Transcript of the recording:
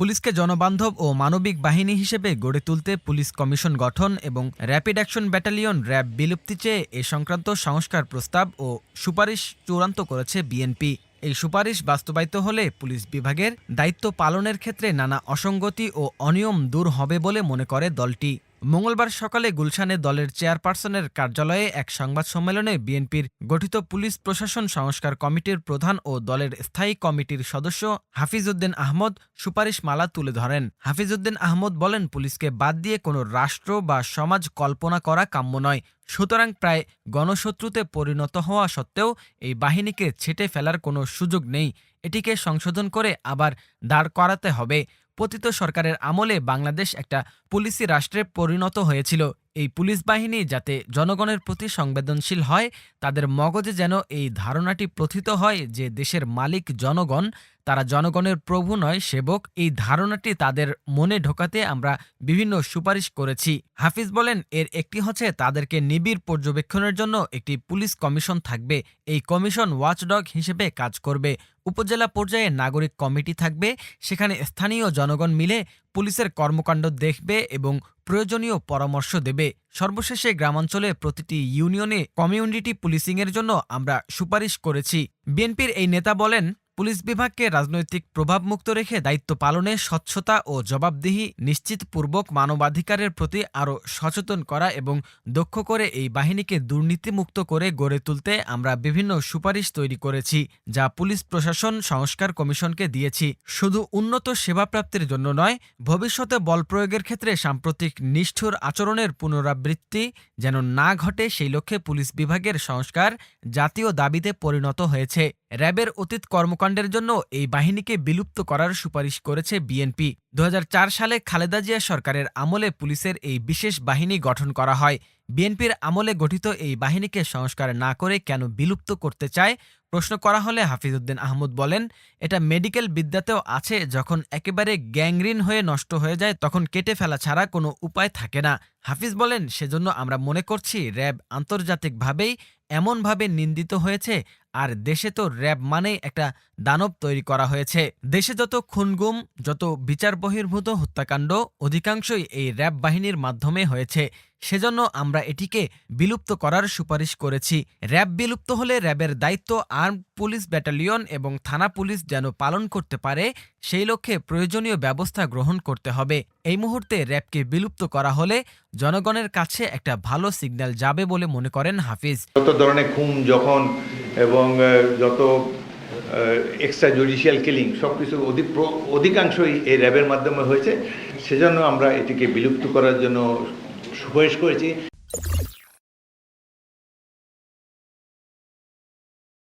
পুলিশকে জনবান্ধব ও মানবিক বাহিনী হিসেবে গড়ে তুলতে পুলিশ কমিশন গঠন এবং র্যাপিড অ্যাকশন ব্যাটালিয়ন র্যাব বিলুপ্তি চেয়ে এ সংক্রান্ত সংস্কার প্রস্তাব ও সুপারিশ চূড়ান্ত করেছে বিএনপি। এই সুপারিশ বাস্তবায়িত হলে পুলিশ বিভাগের দায়িত্ব পালনের ক্ষেত্রে নানা অসঙ্গতি ও অনিয়ম দূর হবে বলে মনে করে দলটি। মঙ্গলবার সকালে গুলশানে দলের চেয়ারপারসনের কার্যালয়ে এক সংবাদ সম্মেলনে বিএনপির গঠিত পুলিশ প্রশাসন সংস্কার কমিটির প্রধান ও দলের স্থায়ী কমিটির সদস্য হাফিজউদ্দিন আহমদ সুপারিশ মালা তুলে ধরেন। হাফিজউদ্দিন আহমদ বলেন, পুলিশকে বাদ দিয়ে কোনো রাষ্ট্র বা সমাজ কল্পনা করা কাম্য নয়। সুতরাং প্রায় গণশত্রুতে পরিণত হওয়া সত্ত্বেও এই বাহিনীকে ছেটে ফেলার কোনো সুযোগ নেই। এটিকে সংশোধন করে আবার দাঁড় করাতে হবে। পতিত সরকারের আমলে বাংলাদেশ একটা পুলিশি রাষ্ট্রে পরিণত হয়েছিল। এই পুলিশ বাহিনী যাতে জনগণের প্রতি সংবেদনশীল হয়, তাদের মগজে যেন এই ধারণাটি প্রথিত হয় যে দেশের মালিক জনগণ তারা জনগণের প্রভু নয়, সেবক। এই ধারণাটি তাদের মনে ঢোকাতে আমরা বিভিন্ন সুপারিশ করেছি। হাফিজ বলেন, এর একটি হচ্ছে তাদেরকে নিবিড় পর্যবেক্ষণের জন্য একটি পুলিশ কমিশন থাকবে। এই কমিশন ওয়াচডগ হিসেবে কাজ করবে। উপজেলা পর্যায়ে নাগরিক কমিটি থাকবে। সেখানে স্থানীয় জনগণ মিলে পুলিশের কর্মকাণ্ড দেখবে এবং প্রয়োজনীয় পরামর্শ দেবে। সর্বশেষে গ্রামাঞ্চলে প্রতিটি ইউনিয়নে কমিউনিটি পুলিশিংয়ের জন্য আমরা সুপারিশ করেছি। বিএনপির এই নেতা বলেন পুলিশ বিভাগকে রাজনৈতিক প্রভাবমুক্ত রেখে দায়িত্ব পালনে স্বচ্ছতা ও জবাবদিহি নিশ্চিতপূর্বক মানবাধিকারের প্রতি আরও সচেতন করা এবং দক্ষ করে এই বাহিনীকে দুর্নীতিমুক্ত করে গড়ে তুলতে আমরা বিভিন্ন সুপারিশ তৈরি করেছি, যা পুলিশ প্রশাসন সংস্কার কমিশনকে দিয়েছি। শুধু উন্নত সেবা প্রাপ্তির জন্য নয়, ভবিষ্যতে বল প্রয়োগের ক্ষেত্রে সাম্প্রতিক নিষ্ঠুর আচরণের পুনরাবৃত্তি যেন না ঘটে সেই লক্ষ্যে পুলিশ বিভাগের সংস্কার জাতীয় দাবিতে পরিণত হয়েছে। র্যাবের অতীত কর্মকাণ্ডের জন্য এই বাহিনীকে বিলুপ্ত করার সুপারিশ করেছে বিএনপি। দু হাজার চার সালে খালেদা জিয়া সরকারের আমলে পুলিশের এই বিশেষ বাহিনী গঠন করা হয়। বিএনপির আমলে গঠিত এই বাহিনীকে সংস্কার না করে কেন বিলুপ্ত করতে চায়? প্রশ্ন করা হলে হাফিজউদ্দিন আহমদ বলেন, এটা মেডিকেল বিদ্যাতেও আছে, যখন একেবারে গ্যাংরিন হয়ে নষ্ট হয়ে যায়, তখন কেটে ফেলা ছাড়া কোনো উপায় থাকে না। হাফিজ বলেন, সেজন্য আমরা মনে করছি, র্যাব আন্তর্জাতিকভাবেই এমনভাবে নিন্দিত হয়েছে আর দেশে তো র্যাব মানেই একটা দানব তৈরি করা হয়েছে। দেশে যত খুনগুম, যত বিচার বহির্ভূত হত্যাকাণ্ড, অধিকাংশই এই র্যাব বাহিনীর মাধ্যমে হয়েছে। সেজন্য আমরা এটিকে বিলুপ্ত করার সুপারিশ করেছি। র্যাব বিলুপ্ত হলে র্যাবের দায়িত্ব আর্ম পুলিশ ব্যাটালিয়ন এবং থানা পুলিশ যেন পালন করতে পারে, সেই লক্ষ্যে প্রয়োজনীয় ব্যবস্থা গ্রহণ করতে হবে। এই মুহূর্তে র্যাবকে বিলুপ্ত করা হলে জনগণের কাছে একটা ভালো সিগন্যাল যাবে বলে মনে করেন হাফিজ। ধরনের খুন, যখন এবং যত এক্সট্রা জুডিশিয়াল কিলিং সব কিছু অধিক অধিকাংশই এই র্যাবের মাধ্যমে হয়েছে। সেজন্য আমরা এটিকে বিলুপ্ত করার জন্য সুপারিশ করেছি।